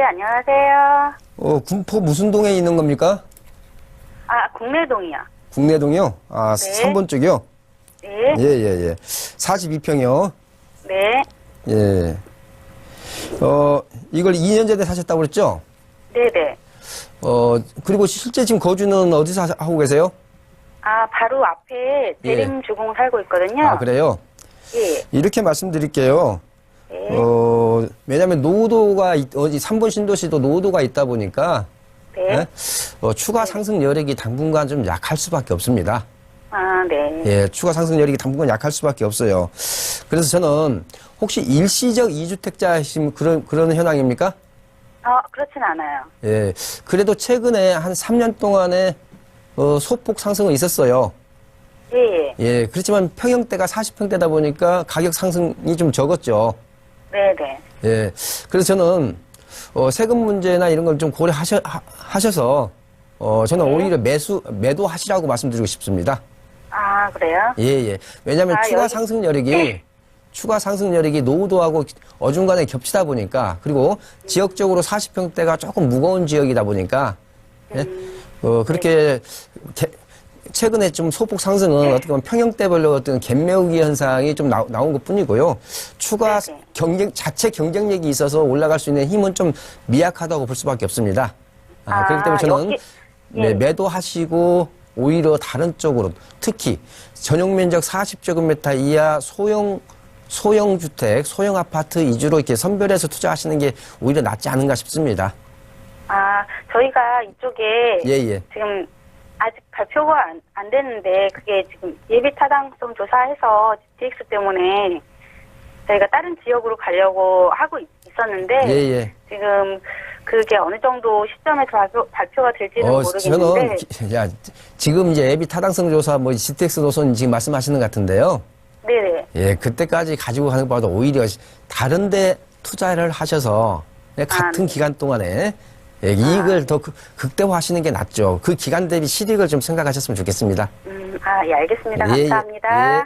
네, 안녕하세요. 어, 군포 무슨 동에 있는 겁니까? 아, 국내동이요. 국내동이요? 아, 네. 3번 쪽이요? 네, 예, 예, 예. 42평이요? 네, 예. 어, 이걸 2년 전에 사셨다고 그랬죠? 네, 네. 어, 그리고 실제 지금 거주는 어디서 하- 하고 계세요? 아, 바로 앞에 대림주공 살고 있거든요. 아, 그래요? 예, 이렇게 말씀드릴게요. 네. 어, 왜냐면 노도가, 있- 어디 3번 신도시도 노도가 있다 보니까, 네. 예? 어, 추가 상승 여력이 당분간 좀 약할 수밖에 없습니다. 아, 네. 예, 추가 상승 여력이 당분간 약할 수밖에 없어요. 그래서 저는 혹시 일시적 이주택자이신 그런, 그런 현황입니까? 어, 그렇진 않아요. 예, 그래도 최근에 한 3년 동안에 어, 소폭 상승은 있었어요. 예, 예. 예, 그렇지만 평형대가 40평대다 보니까 가격 상승이 좀 적었죠. 네, 네. 예, 그래서 저는 어, 세금 문제나 이런 걸 좀 고려하셔, 하, 하셔서 어, 저는 네. 오히려 매수, 매도하시라고 말씀드리고 싶습니다. 아, 그래요? 예, 예. 왜냐하면 아, 추가 여기- 상승 여력이 추가 상승 여력이 노후도하고 어중간에 겹치다 보니까 그리고 지역적으로 40평대가 조금 무거운 지역이다 보니까 예? 어, 그렇게 개- 최근에 좀 소폭 상승은 어떻게 보면 평형대별로 어떤 갭매우기 현상이 좀 나, 나온 것 뿐이고요. 추가 네, 네. 경쟁, 자체 경쟁력이 있어서 올라갈 수 있는 힘은 좀 미약하다고 볼 수밖에 없습니다. 아, 아, 그렇기 때문에 저는 여기- 네, 예. 매도하시고 오히려 다른 쪽으로 특히 전용 면적 40제곱미터 이하 소형 소형 주택, 소형 아파트 위주로 이렇게 선별해서 투자하시는 게 오히려 낫지 않은가 싶습니다. 아, 저희가 이쪽에 예, 예. 지금 아직 발표가 안, 안 됐는데 그게 지금 예비 타당성 조사해서 GTX 때문에 저희가 다른 지역으로 가려고 하고 있- 있었는데 예, 예. 지금 그게 어느 정도 시점에서 발표, 발표가 될지는 어, 모르겠는데 저는 기- 야, 지금 이제 예비 타당성 조사 뭐 GTX 노선 지금 말씀하시는 것 같은데요. 네네 예, 그때까지 가지고 가는 것보다 오히려 다른데 투자를 하셔서 예, 같은 네. 기간 동안에 예, 이익을 더 극- 극대화하시는 게 낫죠. 그 기간 대비 실익을 좀 생각하셨으면 좋겠습니다. 음, 아, 예, 알겠습니다. 예, 예, 감사합니다. 예.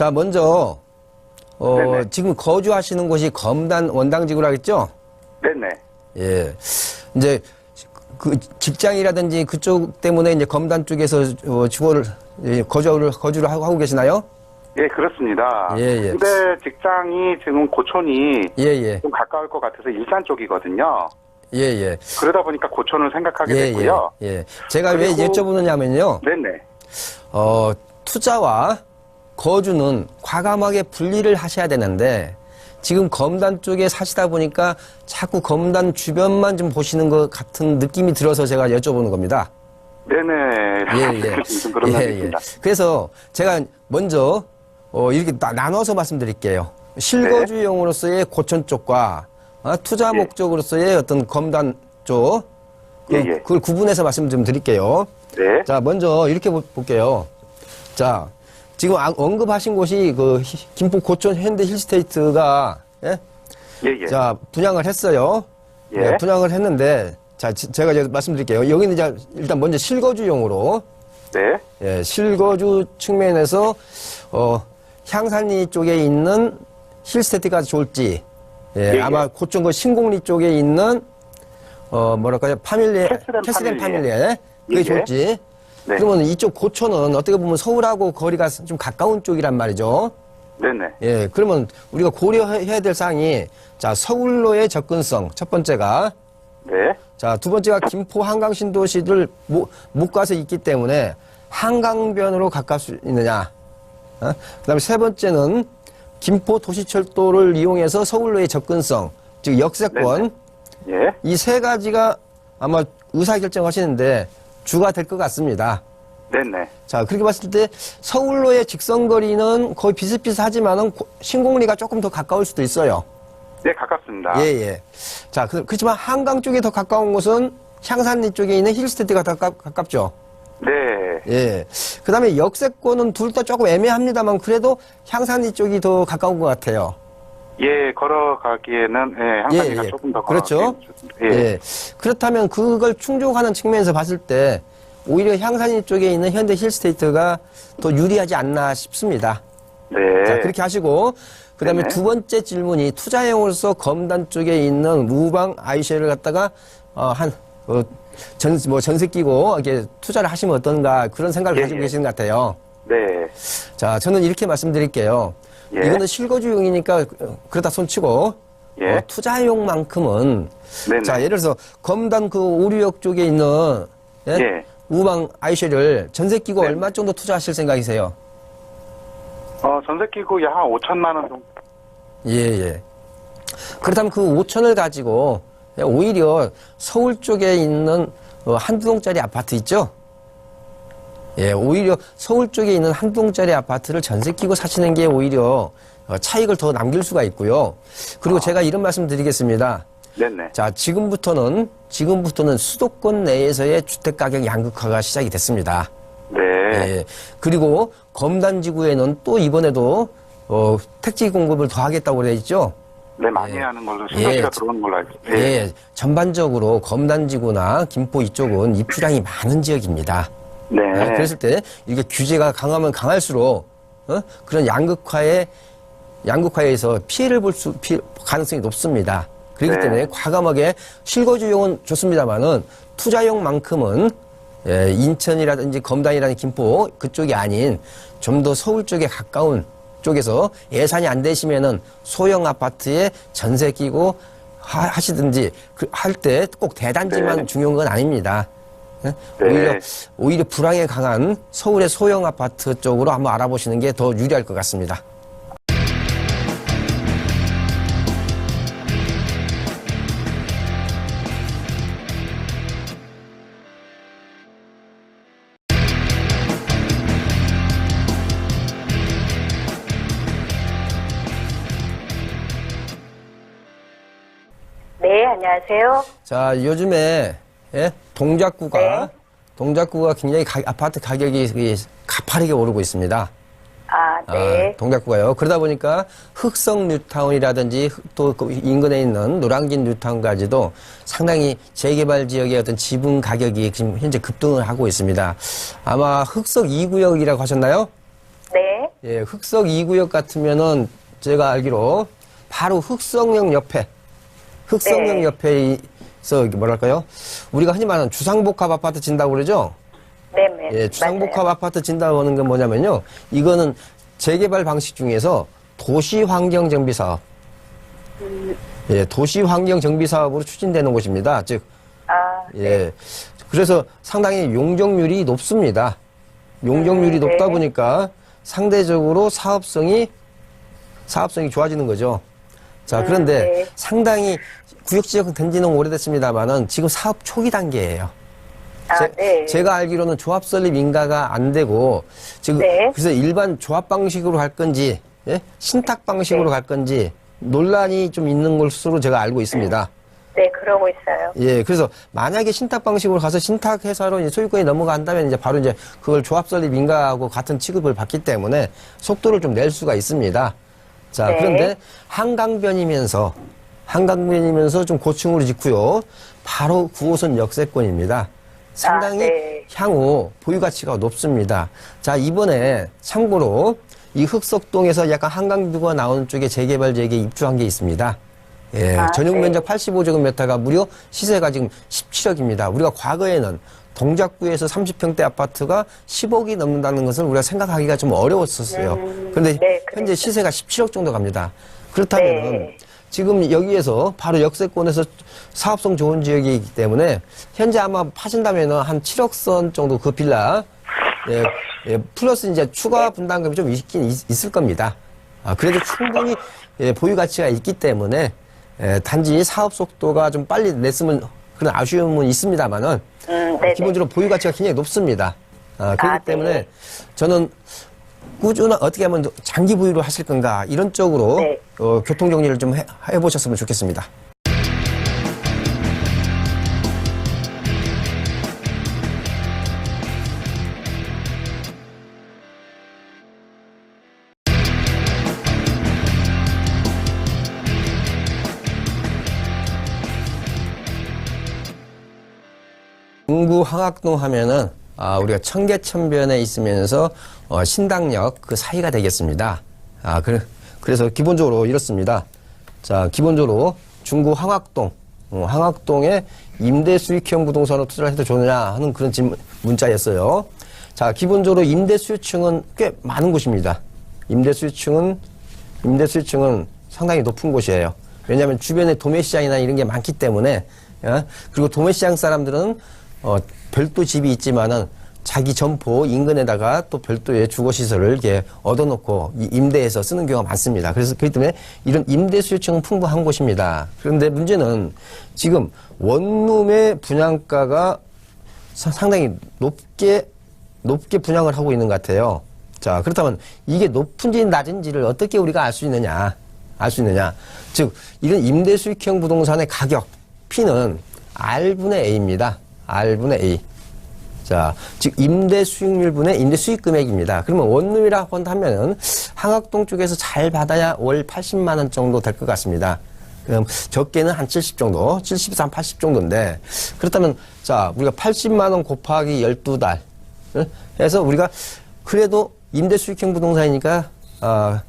자, 먼저 어, 네네. 지금 거주하시는 곳이 검단 원당지구라 했죠? 네네. 예. 이제 그 직장이라든지 그쪽 때문에 이제 검단 쪽에서 어, 주거를 예, 거주를 거주를 하고, 하고 계시나요? 예, 그렇습니다. 예, 예. 근데 직장이 지금 고촌이 예, 예. 좀 가까울 것 같아서 일산 쪽이거든요. 예, 예. 그러다 보니까 고촌을 생각하게 예, 됐고요. 예. 예. 제가 왜 그리고- 여쭤보느냐면요. 네네. 어, 투자와 거주는 과감하게 분리를 하셔야 되는데 지금 검단 쪽에 사시다 보니까 자꾸 검단 주변만 좀 보시는 것 같은 느낌이 들어서 제가 여쭤보는 겁니다. 네네. 예, 예. 좀 그런 면이 있습니다. 그래서 제가 먼저 어, 이렇게 나, 나눠서 말씀드릴게요. 실거주용으로서의 고촌 쪽과 어, 투자 예. 목적으로서의 어떤 검단 쪽 그, 예, 예. 그걸 구분해서 말씀 좀 드릴게요. 네. 자, 먼저 이렇게 보- 볼게요. 자, 지금 아- 언급하신 곳이 그 히- 김포 고촌 현대 힐스테이트가 예? 예, 예. 자 분양을 했어요. 예. 네, 분양을 했는데 자 지- 제가 이제 말씀드릴게요. 여기는 이제 일단 먼저 실거주용으로 네. 예, 실거주 측면에서 어, 향산리 쪽에 있는 힐스테이트가 좋을지 예, 예, 예. 아마 고촌 그 신공리 쪽에 있는 어 뭐랄까요 파밀리에 캐스덴 파밀리에. 그게 예, 예. 좋을지 네. 그러면 이쪽 고촌은 어떻게 보면 서울하고 거리가 좀 가까운 쪽이란 말이죠. 네네. 예, 그러면 우리가 고려해야 될 사항이 자 서울로의 접근성 첫 번째가 네. 자 두 번째가 김포 한강 신도시를 못, 못 가서 있기 때문에 한강변으로 가까울 수 있느냐. 어? 그다음에 세 번째는 김포 도시철도를 이용해서 서울로의 접근성 즉 역세권 예. 이 세 가지가 아마 의사결정 하시는데 주가 될 것 같습니다. 네네. 자, 그렇게 봤을 때 서울로의 직선거리는 거의 비슷비슷하지만은 고- 신공리가 조금 더 가까울 수도 있어요. 네, 가깝습니다. 예, 예. 자, 그, 그렇지만 한강 쪽에 더 가까운 곳은 향산리 쪽에 있는 힐스테이트가 더 가깝, 가깝 죠. 네. 예. 그 다음에 역세권은 둘 다 조금 애매합니다만 그래도 향산리 쪽이 더 가까운 것 같아요. 예, 걸어가기에는 예, 향상기가 예, 예. 조금 더 그렇죠. 걸어가기. 예. 예. 그렇다면 그걸 충족하는 측면에서 봤을 때 오히려 향산이 쪽에 있는 현대 힐스테이트가 더 유리하지 않나 싶습니다. 네. 자, 그렇게 하시고 그다음에 네네. 두 번째 질문이 투자용으로서 검단 쪽에 있는 무방 아이쉐를 갖다가 어, 한 어, 전, 뭐 전세 끼고 이렇게 투자를 하시면 어떤가 그런 생각을 예, 가지고 예. 계시는 것 같아요. 네. 자, 저는 이렇게 말씀드릴게요. 예. 이거는 실거주용이니까 어, 그러다 손치고 예. 어, 투자용만큼은 네네. 자, 예를 들어서 검단 그 오류역 쪽에 있는 예? 예. 우방 아이쉐를 전세 끼고 네. 얼마 정도 투자하실 생각이세요? 어, 전세 끼고 약한 5천만 원 정도. 예, 예. 그렇다면 그 5천을 가지고 오히려 서울 쪽에 있는 어, 한두 동짜리 아파트 있죠? 예, 오히려 서울 쪽에 있는 한두 동짜리 아파트를 전세 끼고 사시는 게 오히려 어, 차익을 더 남길 수가 있고요. 그리고 제가 이런 말씀 드리겠습니다. 네네. 자, 지금부터는, 지금부터는 수도권 내에서의 주택 가격 양극화가 시작이 됐습니다. 네. 예. 그리고 검단 지구에는 또 이번에도 어, 택지 공급을 더 하겠다고 그래 있죠. 네, 많이 예. 하는 걸로 신도시가 예. 들어오는 걸로 알고 있습니다. 예. 전반적으로 검단지구나 김포 이쪽은 입주량이 많은 지역입니다. 네. 아, 그랬을 때 이게 규제가 강하면 강할수록 어? 그런 양극화에 양극화에서 피해를 볼 수 가능성이 높습니다. 그렇기 네. 때문에 과감하게 실거주용은 좋습니다만은 투자용만큼은 예, 인천이라든지 검단이라는 김포 그쪽이 아닌 좀 더 서울 쪽에 가까운 쪽에서 예산이 안 되시면은 소형 아파트에 전세 끼고 하, 하시든지 그, 할 때 꼭 대단지만 네. 중요한 건 아닙니다. 예? 네. 오히려 오히려 불황에 강한 서울의 소형 아파트 쪽으로 한번 알아보시는 게 더 유리할 것 같습니다. 네, 안녕하세요. 자, 요즘에 예? 동작구가 네. 동작구가 굉장히 가- 아파트 가격이 이 가파르게 오르고 있습니다. 아, 네. 아, 동작구가요. 그러다 보니까 흑성 뉴타운이라든지 또 그 인근에 있는 노량진 뉴타운까지도 상당히 재개발 지역의 어떤 지분 가격이 지금 현재 급등을 하고 있습니다. 아마 흑석 2구역이라고 하셨나요? 네. 예, 흑석 2구역 같으면은 제가 알기로 바로 흑성역 옆에 흑성역 네. 옆에서 뭐랄까요? 우리가 흔히 말하는 주상복합 아파트 진다고 그러죠? 네, 네. 예, 주상복합 맞아요. 아파트 진다고 하는 건 뭐냐면요. 이거는 재개발 방식 중에서 도시 환경 정비 사업. 예, 도시 환경 정비 사업으로 추진되는 곳입니다. 즉, 아, 예. 그래서 상당히 용적률이 높습니다. 용적률이 음, 높다 네. 보니까 상대적으로 사업성이, 사업성이 좋아지는 거죠. 자, 음, 그런데 네. 상당히 구역 지역은 된 지는 오래됐습니다만은 지금 사업 초기 단계예요. 아, 네. 제, 가 알기로는 조합 설립 인가가 안 되고 지금 네. 그래서 일반 조합 방식으로 갈 건지 예? 신탁 방식으로 네. 갈 건지 논란이 좀 있는 것으로 제가 알고 있습니다. 네, 그러고 있어요. 예, 그래서 만약에 신탁 방식으로 가서 신탁 회사로 이제 소유권이 넘어간다면 이제 바로 이제 그걸 조합 설립 인가하고 같은 취급을 받기 때문에 속도를 좀 낼 수가 있습니다. 자, 네. 그런데 한강변이면서 한강변이면서 좀 고층으로 짓고요. 바로 9호선 역세권입니다. 상당히 아, 네. 향후 보유 가치가 높습니다. 자, 이번에 참고로 이 흑석동에서 약간 한강뷰가 나오는 쪽에 재개발 지역에 입주한 게 있습니다. 예, 아, 전용 네. 면적 85제곱미터가 무려 시세가 지금 17억입니다. 우리가 과거에는 동작구에서 30평대 아파트가 10억이 넘는다는 것을 우리가 생각하기가 좀 어려웠었어요. 그런데 네, 현재 시세가 17억 정도 갑니다. 그렇다면 네. 지금 여기에서 바로 역세권에서 사업성 좋은 지역이기 때문에 현재 아마 파신다면 한 7억 선 정도 그 빌라 예, 예, 플러스 이제 추가 분담금이 좀 있긴 있, 있을 겁니다. 아, 그래도 충분히 예, 보유 가치가 있기 때문에 예, 단지 사업 속도가 좀 빨리 냈으면 그런 아쉬움은 있습니다만은 음, 네, 기본적으로 보유 가치가 굉장히 높습니다. 아, 그렇기 아, 네. 때문에 저는 꾸준한 어떻게 하면 장기 보유를 하실 건가 이런 쪽으로 네. 어, 교통 정리를 좀 해, 해보셨으면 좋겠습니다. 황학동 하면은 아, 우리가 청계천변에 있으면서 어, 신당역 그 사이가 되겠습니다. 아, 그, 그래서 기본적으로 이렇습니다. 자, 기본적으로 중구 황학동, 어, 황학동에 임대 수익형 부동산으로 투자를 해도 좋느냐 하는 그런 질문, 문자였어요. 자, 기본적으로 임대 수요층은 꽤 많은 곳입니다. 임대 수요층은 임대 수요층은 상당히 높은 곳이에요. 왜냐하면 주변에 도매시장이나 이런 게 많기 때문에 어? 그리고 도매시장 사람들은 어, 별도 집이 있지만은 자기 점포 인근에다가 또 별도의 주거 시설을 이렇게 얻어놓고 이 임대해서 쓰는 경우가 많습니다. 그래서 그렇기 때문에 이런 임대 수요층은 풍부한 곳입니다. 그런데 문제는 지금 원룸의 분양가가 사- 상당히 높게 높게 분양을 하고 있는 것 같아요. 자 그렇다면 이게 높은지 낮은지를 어떻게 우리가 알 수 있느냐? 알 수 있느냐? 즉 이런 임대 수익형 부동산의 가격 P는 R분의 A입니다. R분의 A. 자, 즉 임대 수익률분의 임대 수익 금액입니다. 그러면 원룸이라고 한다면은 항학동 쪽에서 잘 받아야 월 80만 원 정도 될 것 같습니다. 그럼 적게는 한 70 정도, 70에서 한80 정도인데 그렇다면 자 우리가 80만 원 곱하기 12달 해서 우리가 그래도 임대 수익형 부동산이니까 아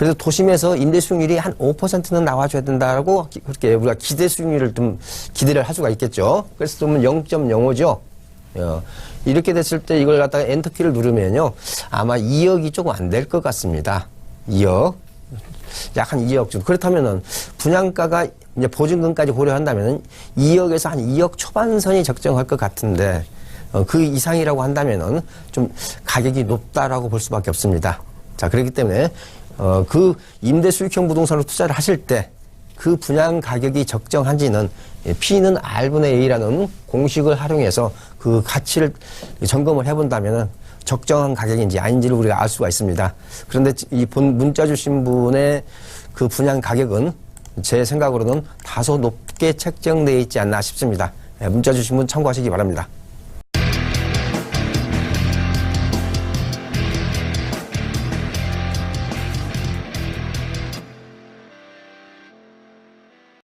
그래서 도심에서 임대 수익률이 한 5%는 나와줘야 된다라고 기- 그렇게 우리가 기대 수익률을 좀 기대를 할 수가 있겠죠. 그래서 그러면 0.05죠. 어, 이렇게 됐을 때 이걸 갖다가 엔터 키를 누르면요. 아마 2억이 조금 안 될 것 같습니다. 2억. 약 한 2억 정도. 그렇다면은 분양가가 이제 보증금까지 고려한다면은 2억에서 한 2억 초반선이 적정할 것 같은데 어, 그 이상이라고 한다면은 좀 가격이 높다라고 볼 수밖에 없습니다. 자, 그렇기 때문에 어, 그 임대 수익형 부동산으로 투자를 하실 때 그 분양 가격이 적정한지는 예, P는 R분의 A라는 공식을 활용해서 그 가치를 점검을 해본다면 적정한 가격인지 아닌지를 우리가 알 수가 있습니다. 그런데 이 본 문자 주신 분의 그 분양 가격은 제 생각으로는 다소 높게 책정되어 있지 않나 싶습니다. 예, 문자 주신 분 참고하시기 바랍니다.